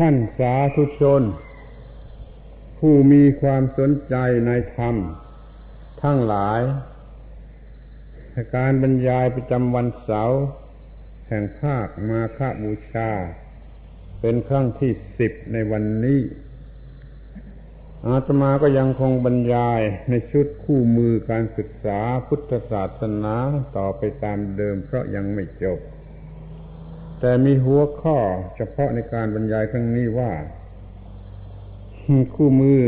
ท่านสาธุชน ผู้มีความสนใจในธรรม ทั้งหลาย การบรรยายประจำวันเสาร์แห่งภาคมาฆบูชา เป็นครั้งที่สิบในวันนี้ อาตมาก็ยังคงบรรยายในชุดคู่มือการศึกษาพุทธศาสนาต่อไปตามเดิมเพราะยังไม่จบ แต่มีหัวข้อเฉพาะในการบรรยายครั้งนี้ว่า คู่มือ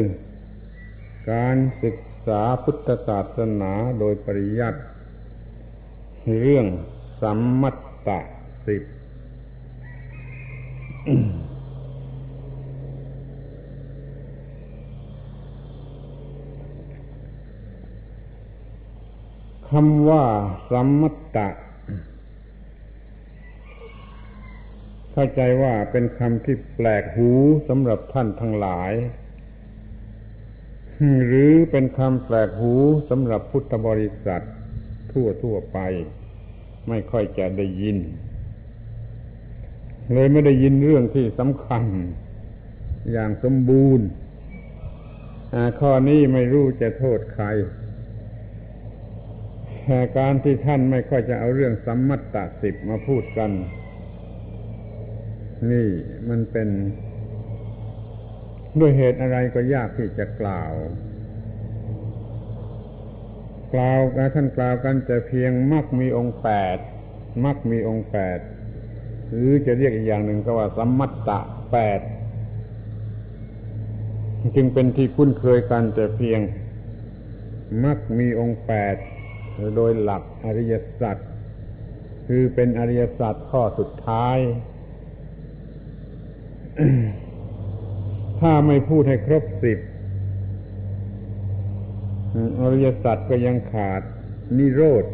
การศึกษาพุทธศาสนาโดยปริยัติเรื่องสัมมัตตสิบคำว่าสัมมัตต เข้าใจว่าเป็นคำที่แปลกหูสำหรับท่านทั้งหลาย หรือเป็นคำแปลกหูสำหรับพุทธบริษัท ทั่วทั่วไป ไม่ค่อยจะได้ยิน เลยไม่ได้ยินเรื่องที่สำคัญ อย่างสมบูรณ์ข้อนี้ไม่รู้จะโทษใครการที่ท่านไม่ค่อยจะเอาเรื่องสัมมัตตสิบมาพูดกัน นี่มันเป็นด้วยเหตุอะไรก็ยากที่จะกล่าว กล่าวท่านกล่าวกันจะเพียงมักมีองค์แปดมักมีองค์แปดหรือจะเรียกอีกอย่างหนึ่งก็ว่าสัมมัตตะแปดจึงเป็นที่คุ้นเคยกันแต่เพียง มักมีองค์แปดโดยหลักอริยสัจคือเป็นอริยสัจข้อสุดท้าย ถ้าไม่พูดให้ครบสิบอริยสัจก็ยังขาด นิโรธ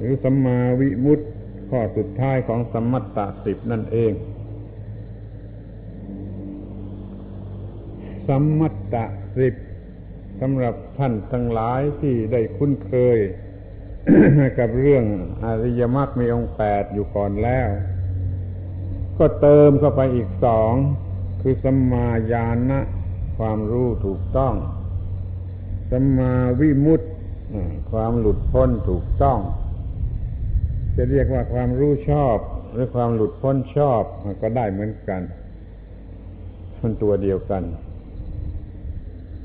หรือสัมมาวิมุตติข้อสุดท้ายของสมมัตตสิบนั่นเองสัมมัตตสิบสำหรับท่านทั้งหลายที่ได้คุ้นเคย กับเรื่องอริยมรรคมีองค์แปดอยู่ก่อนแล้ว ก็เติมเข้าไปอีกสอง คือสัมมาญาณะความรู้ถูกต้องสัมมาวิมุตติความหลุดพ้นถูกต้อง จะเรียกว่าความรู้ชอบ หรือความหลุดพ้นชอบก็ได้เหมือนกัน มันตัวเดียวกัน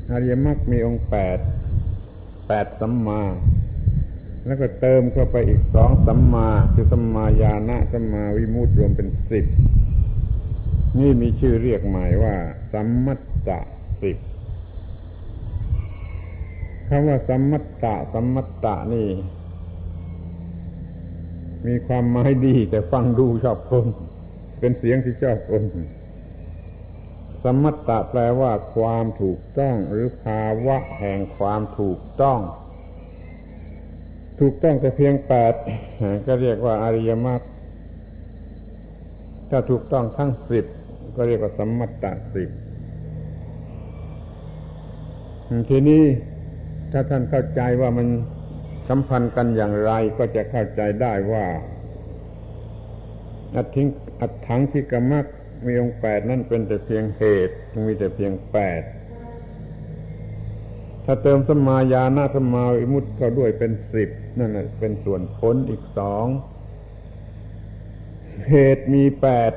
อริยมรรคมีองค์แปดแปดสัมมา แล้วก็เติมเข้าไปอีกสองสัมมาคือสัมมาญาณะสัมมาวิมุตติรวมเป็นสิบนี่มีชื่อเรียกหมายว่า สัมมัตตสิบคำว่าสัมมัตตะสัมมัตตะนี่ มีความหมายดี แต่ฟังดูชอบคน เป็นเสียงที่ชอบคนสัมมัตตะแปลว่า ความถูกต้อง หรือภาวะแห่งความถูกต้อง ถูกต้องแต่เพียงแปดก็เรียกว่าอริยมรรคถ้าถูกต้องทั้งสิบก็เรียกว่าสัมมัตตสิบทีนี้ถ้าท่านเข้าใจว่ามันสัมพันธ์กันอย่างไรก็จะเข้าใจได้ว่า อัตถิงอัตถังที่กรรมกมีองค์แปดนั่นเป็นแต่เพียงเหตุ มีแต่เพียงแปด ถ้าเติมสมายานาสมาวิมุตต์ก็ด้วยเป็นสิบนั่นแหละเป็นส่วนผลอีกสองเหตุมีแปด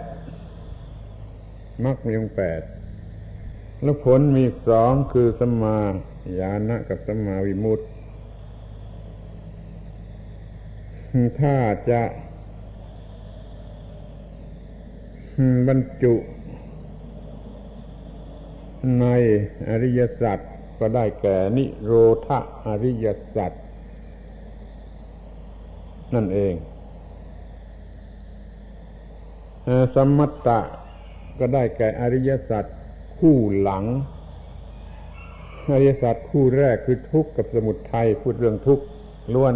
มรรคมีองแปดแล้วผลมีสองคือสมาญาณะกับสมาวิมุตต์ถ้าจะบรรจุในอริยสัจ ก็ได้แก่นิโรธอริยสัจนั่นเองสมมัตตะก็ได้แก่อริยสัจคู่หลัง อริยสัจคู่แรกคือทุกข์กับสมุทัยพูดเรื่องทุกข์ล้วน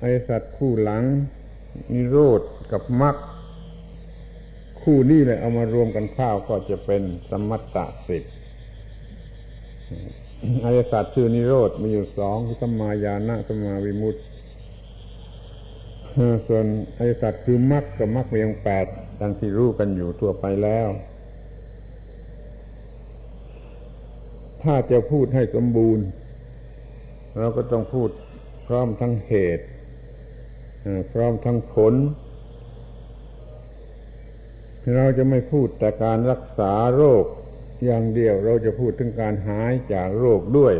อริยสัจคู่หลังนิโรธกับมรรค คู่นี้เลยเอามารวมกันข้าวก็จะเป็นสมัตตสิทธิ์อริยสัจชื่อนิโรธมีอยู่สองคือสมายานะสมาวิมุตติส่วนอริสัตคือมรรคกับมรรคมีองแปดดังที่รู้กันอยู่ทั่วไปแล้ว ถ้าจะพูดให้สมบูรณ์ เราก็ต้องพูดพร้อมทั้งเหตุพร้อมทั้งผล เราจะไม่พูดแต่การรักษาโรคอย่างเดียว เราจะพูดถึงการหายจากโรคด้วย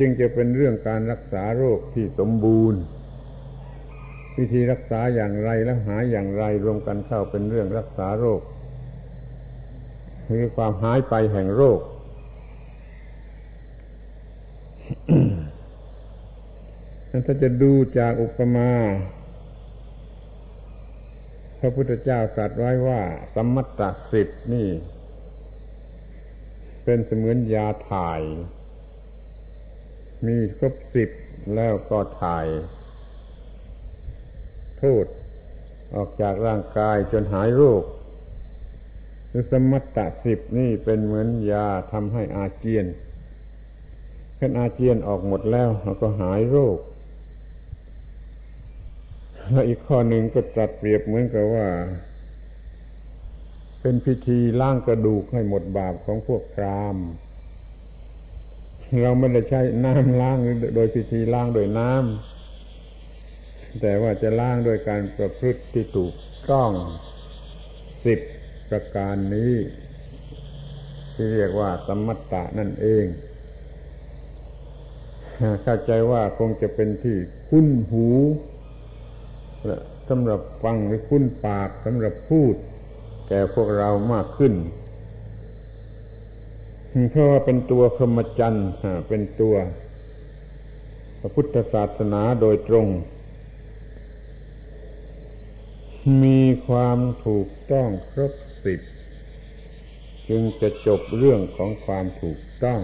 จึงจะเป็นเรื่องการรักษาโรคที่สมบูรณ์ วิธีรักษาอย่างไรและหายอย่างไรรวมกันเข้าเป็นเรื่องรักษาโรคคือความหายไปแห่งโรคถ้าจะดูจากอุปมา พระพุทธเจ้าตรัสไว้ว่า สมมัตตสิทธินี่ เป็นเสมือนยาถ่าย มีครบสิบแล้วก็ถ่ายโทษออกจากร่างกายจนหายโรคคือสมัตตสิบนี่เป็นเหมือนยาทำให้อาเจียนเพ่นอาเจียนออกหมดแล้วเราก็หายโรค แล้วอีกข้อหนึ่งก็จัดเปรียบเหมือนกับว่า เป็นพิธีล้างกระดูกให้หมดบาปของพวกพราหมณ์เราไม่ได้ใช้น้ำล้างโดยพิธีล้างโดยน้ำแต่ว่าจะล้างโดยการประพฤติที่ถูกต้องสิบประการนี้ ที่เรียกว่าสมมัตตะนั่นเองเข้าใจว่าคงจะเป็นที่คุ้นหู สำหรับฟังหรือคุ้นปากสำหรับพูด แก่พวกเรามากขึ้นเพราะว่าเป็นตัวพรหมจรรย์เป็นตัวพระพุทธศาสนาโดยตรง มีความถูกต้องครบสิบจึงจะจบเรื่องของความถูกต้อง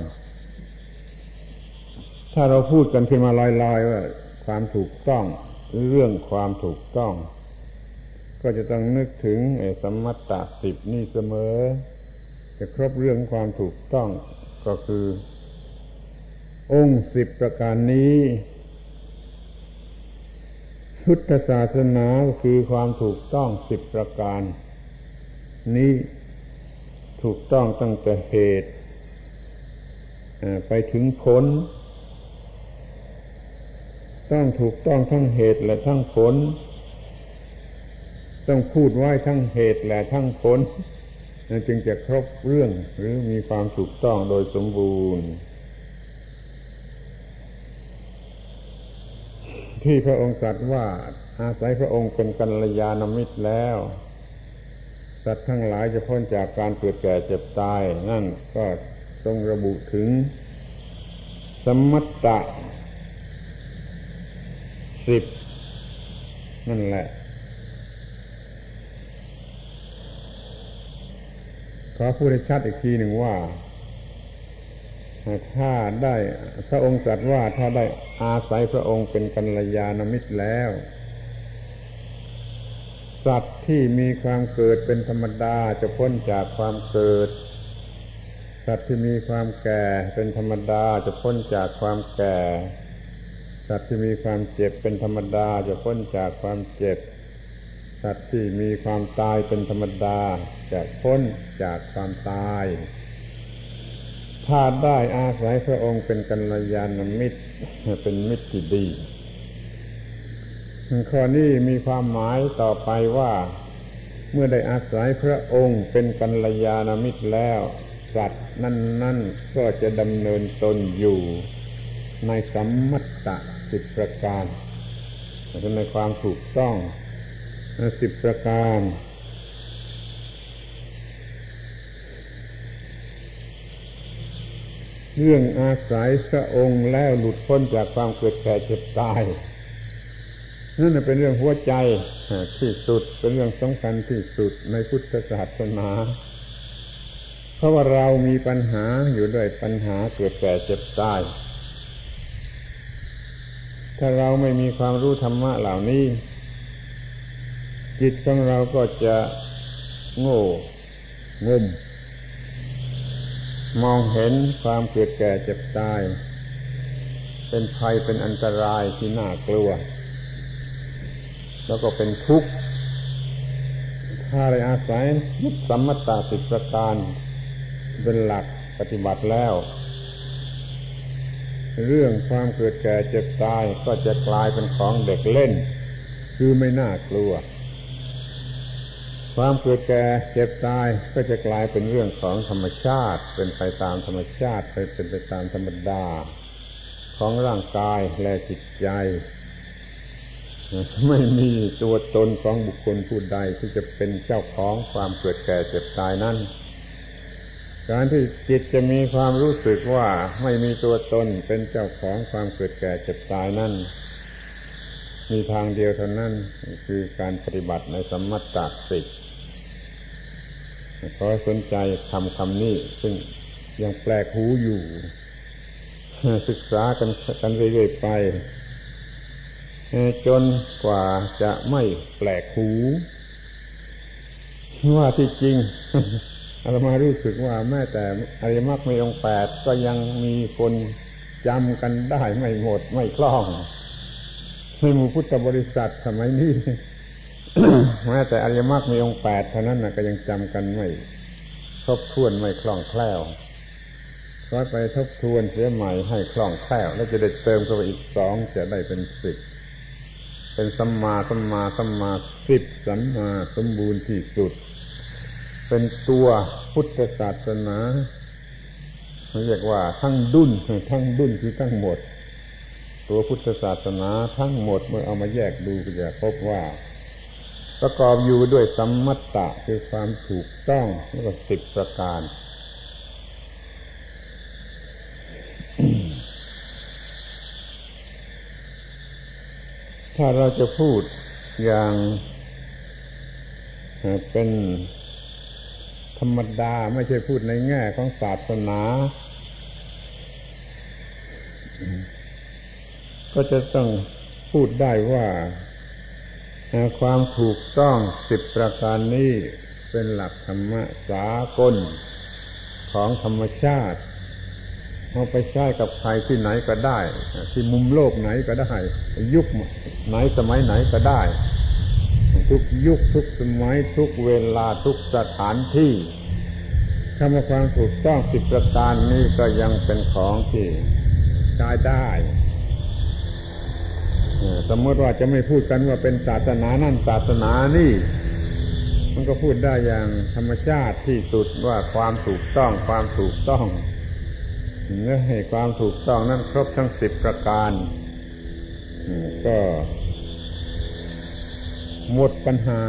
ถ้าเราพูดกันขึ้นมาลอยๆว่าความถูกต้อง เรื่องความถูกต้อง ก็จะต้องนึกถึงสมมัตตสิบนี่เสมอ จะครบเรื่องความถูกต้องก็คือ องค์สิบประการนี้พุทธศาสนาคือความถูกต้องสิบประการ นี้ถูกต้องตั้งแต่เหตุ ไปถึงผล ต้องถูกต้องทั้งเหตุและทั้งผล ต้องพูดไว้ทั้งเหตุและทั้งผลจึงจะครบเรื่องหรือมีความถูกต้องโดยสมบูรณ์ ที่พระองค์ตรัสว่า อาศัยพระองค์เป็นกัลยาณมิตรแล้ว สัตว์ทั้งหลายจะพ้นจากการเกิดแก่เจ็บตาย นั่นก็ทรงระบุถึง สมัตตะ สิบนั่นแหละขอพูดให้ชัดอีกทีหนึ่งว่า ถ้าได้พระองค์ตรัสว่าถ้าได้อาศัยพระองค์เป็นกัลยาณมิตรแล้ว สัตว์ที่มีความเกิดเป็นธรรมดาจะพ้นจากความเกิด สัตว์ที่มีความแก่เป็นธรรมดาจะพ้นจากความแก่ สัตว์ที่มีความเจ็บเป็นธรรมดาจะพ้นจากความเจ็บ สัตว์ที่มีความตายเป็นธรรมดา จะพ้นจากความตายถ้าได้อาศัยพระองค์เป็นกัลยาณมิตร เป็นมิตรที่ดีข้อนี้มีความหมายต่อไปว่า เมื่อได้อาศัยพระองค์เป็นกัลยาณมิตรแล้ว สัตว์นั่นๆก็จะดำเนินตนอยู่ในสัมมัตตะ สิบประการเป็นในความถูกต้องสิบประการเรื่องอาศัยพระองค์แล้วหลุดพ้นจากความเกิดแก่เจ็บตายนั่นเป็นเรื่องหัวใจที่สุดเป็นเรื่องสำคัญที่สุดในพุทธศาสนาเพราะว่าเรามีปัญหาอยู่ด้วยปัญหาเกิดแก่เจ็บตาย ถ้าเราไม่มีความรู้ธรรมะเหล่านี้ จิตของเราก็จะโง่งมมองเห็นความเกิดแก่เจ็บตาย เป็นภัยเป็นอันตรายที่น่ากลัว แล้วก็เป็นทุกข์ถ้าได้อาศัยยึดสัมมตาสิประการเป็นหลักปฏิบัติแล้ว เรื่องความเกิดแก่เจ็บตายก็จะกลายเป็นของเด็กเล่น คือไม่น่ากลัว ความเกิดแก่เจ็บตายก็จะกลายเป็นเรื่องของธรรมชาติ เป็นไปตามธรรมชาติไปเป็นไปตามธรรมดา ของร่างกายและจิตใจไม่มีตัวตนของบุคคลผู้ใดที่จะเป็นเจ้าของความเกิดแก่เจ็บตายนั้น การที่จิตจะมีความรู้สึกว่าไม่มีตัวตนเป็นเจ้าของความเกิดแก่เจ็บตายนั้นมีทางเดียวเท่านั้นคือการปฏิบัติในสมมติสิกขอสนใจคำคำนี้ ซึ่งยังแปลกหูอยู่ ศึกษากันกันเรื่อยๆไป จนกว่าจะไม่แปลกหู ว่าที่จริง อามารู้สึกว่าแม้แต่อริมักม่องแปดก็ยังมีคนจำกันได้ไม่หมดไม่คล่องในหมู่พุทธบริษัทสมัยนี้แม้แต่อริมักมีองแปดเท่านั้นนะก็ยังจำกันไม่ทบทวนไม่คล่องแคล่วก็ไปทบทวนเสียใหม่ให้คล่องแคล่ว แล้วจะได้เติมเข้าไปอีกสองจะได้เป็นสิบเป็นสัมมาสัมมาสัมมาสิบสัมมาสมบูรณ์ที่สุด เป็นตัวพุทธศาสนาเรียกว่าทั้งดุนทั้งดุนคือทั้งหมด ตัวพุทธศาสนาทั้งหมดเมื่อเอามาแยกดูก็จะพบว่า ประกอบอยู่ด้วยสัมมัตตะคือความถูกต้องแล้วก็สิบประการถ้าเราจะพูดอย่างเป็น ธรรมดาไม่ใช่พูดในแง่ของศาสนา ก็จะต้องพูดได้ว่าความถูกต้องสิบประการนี้เป็นหลักธรรมะสากลของธรรมชาติเอาไปใช้กับใครที่ไหนก็ได้ ที่มุมโลกไหนก็ได้ ยุคไหนสมัยไหนก็ได้ ทุกยุคทุกสมัยทุกเวลาทุกสถานที่คำว่าความถูกต้องสิบประการนี้ก็ยังเป็นของที่ใช้ได้สมมติว่าจะไม่พูดกันว่าเป็นศาสนานั่นศาสนานี่ มันก็พูดได้อย่างธรรมชาติที่สุดว่าความถูกต้องความถูกต้องเนื้อให้ความถูกต้องนั้นครบทั้งสิบประการก็ หมดปัญหา